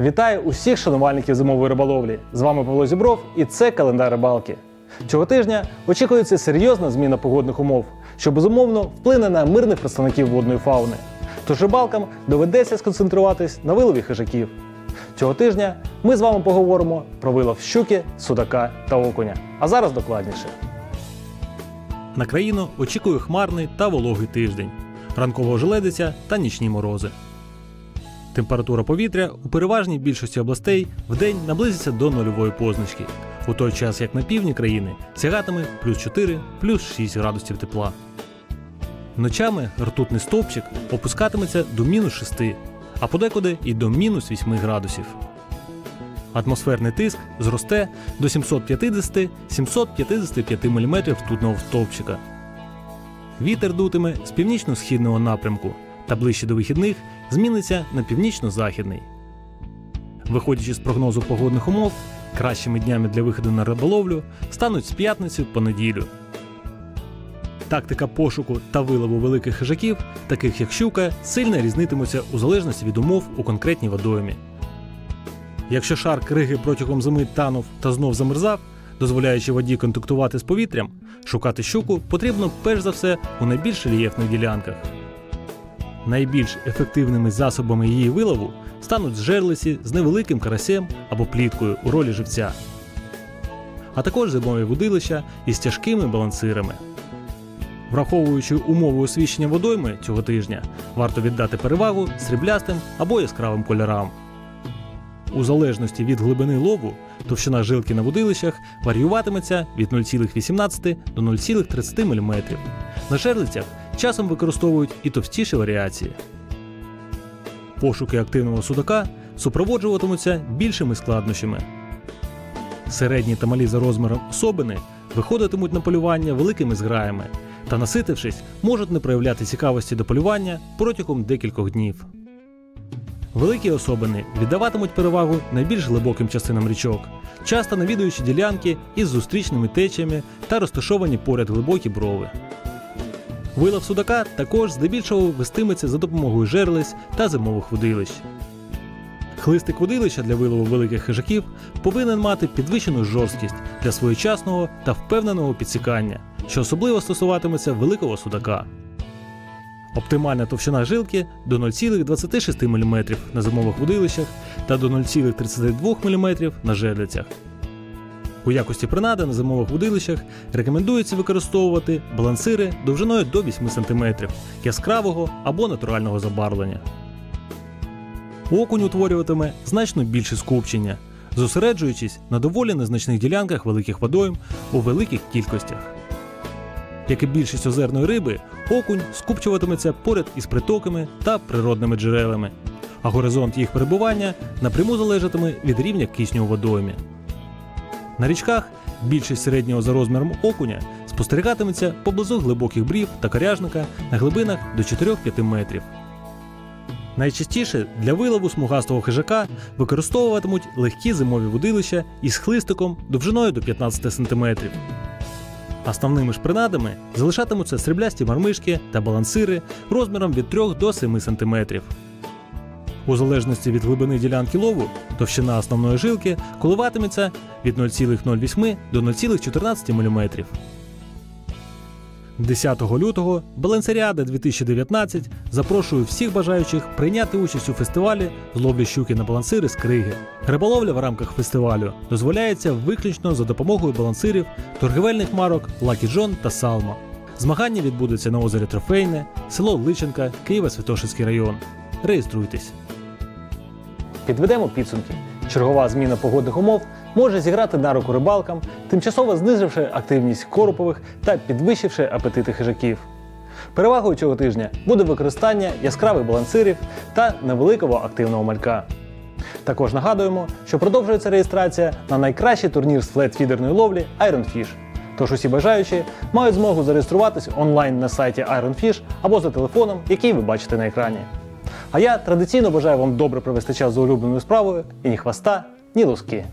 Вітаю усіх шанувальників зимової риболовлі. З вами Павло Зібров і це календар рибалки. Цього тижня очікується серйозна зміна погодних умов, що безумовно вплине на мирних представників водної фауни. Тож рибалкам доведеться сконцентруватись на вилові хижаків. Цього тижня ми з вами поговоримо про вилов щуки, судака та окуня. А зараз докладніше. На країну очікує хмарний та вологий тиждень, ранкова ожеледиця та нічні морози. Температура повітря у переважній більшості областей вдень наблизиться до нульової позначки, у той час як на півдні країни сягатиме плюс 4, плюс 6 градусів тепла. Ночами ртутний стовпчик опускатиметься до мінус 6, а подекуди і до мінус 8 градусів. Атмосферний тиск зросте до 750-755 мм ртутного стовпчика. Вітер дутиме з північно-східного напрямку та ближче до вихідних зміниться на північно-західний. Виходячи з прогнозу погодних умов, кращими днями для виходу на риболовлю стануть з п'ятниці по неділю. Тактика пошуку та вилову великих хижаків, таких як щука, сильно різнитимуться у залежності від умов у конкретній водоймі. Якщо шар криги протягом зими танув та знов замерзав, дозволяючи воді контактувати з повітрям, шукати щуку потрібно перш за все у найбільш рельєфних ділянках. Найбільш ефективними засобами її вилову стануть жерлиці з невеликим карасем або пліткою у ролі живця, а також зимові водилища із тяжкими балансирами. Враховуючи умови освіщення водойми цього тижня, варто віддати перевагу сріблястим або яскравим кольорам. У залежності від глибини лову, товщина жилки на водилищах варіюватиметься від 0,18 до 0,30 мм. На жерлицях часом використовують і товстіші варіації. Пошуки активного судака супроводжуватимуться більшими складнощами. Середні та малі за розміром особини виходитимуть на полювання великими зграями та, наситившись, можуть не проявляти цікавості до полювання протягом декількох днів. Великі особини віддаватимуть перевагу найбільш глибоким частинам річок, часто навідуючи ділянки із зустрічними течіями та розташовані поряд глибокі брови. Вилов судака також здебільшого вестиметься за допомогою жерлиць та зимових водилищ. Хлистик водилища для вилову великих хижаків повинен мати підвищену жорсткість для своєчасного та впевненого підсікання, що особливо стосуватиметься великого судака. Оптимальна товщина жилки до 0,26 мм на зимових водилищах та до 0,32 мм на жерлицях. У якості принади на зимових водилищах рекомендується використовувати балансири довжиною до 8 см яскравого або натурального забарвлення. Окунь утворюватиме значно більше скупчення, зосереджуючись на доволі незначних ділянках великих водойм у великих кількостях. Як і більшість озерної риби, окунь скупчуватиметься поряд із притоками та природними джерелами, а горизонт їх перебування напряму залежатиме від рівня кисню у водоймі. На річках більшість середнього за розміром окуня спостерігатиметься поблизу глибоких брів та коряжника на глибинах до 4-5 метрів. Найчастіше для вилову смугастого хижака використовуватимуть легкі зимові водилища із хлистиком довжиною до 15 см. Основними ж принадами залишатимуться сріблясті мармишки та балансири розміром від 3 до 7 см. У залежності від глибини ділянки лову, товщина основної жилки коливатиметься від 0,08 до 0,14 мм. 10 лютого Балансаріада 2019 запрошує всіх бажаючих прийняти участь у фестивалі з ловлі щуки на балансири з криги. Риболовля в рамках фестивалю дозволяється виключно за допомогою балансирів торгівельних марок Lucky John та Salma. Змагання відбудуться на озері Трофейне, село Личенка, Києво-Святошинський район. Реєструйтесь. Підведемо підсумки. Чергова зміна погодних умов може зіграти на руку рибалкам, тимчасово знизивши активність коропових та підвищивши апетити хижаків. Перевагою цього тижня буде використання яскравих балансирів та невеликого активного малька. Також нагадуємо, що продовжується реєстрація на найкращий турнір з флет-фідерної ловлі Iron Fish. Тож усі бажаючі мають змогу зареєструватись онлайн на сайті Iron Fish або за телефоном, який ви бачите на екрані. А я традиційно бажаю вам добре провести час за улюбленою справою і ні хвоста, ні луски.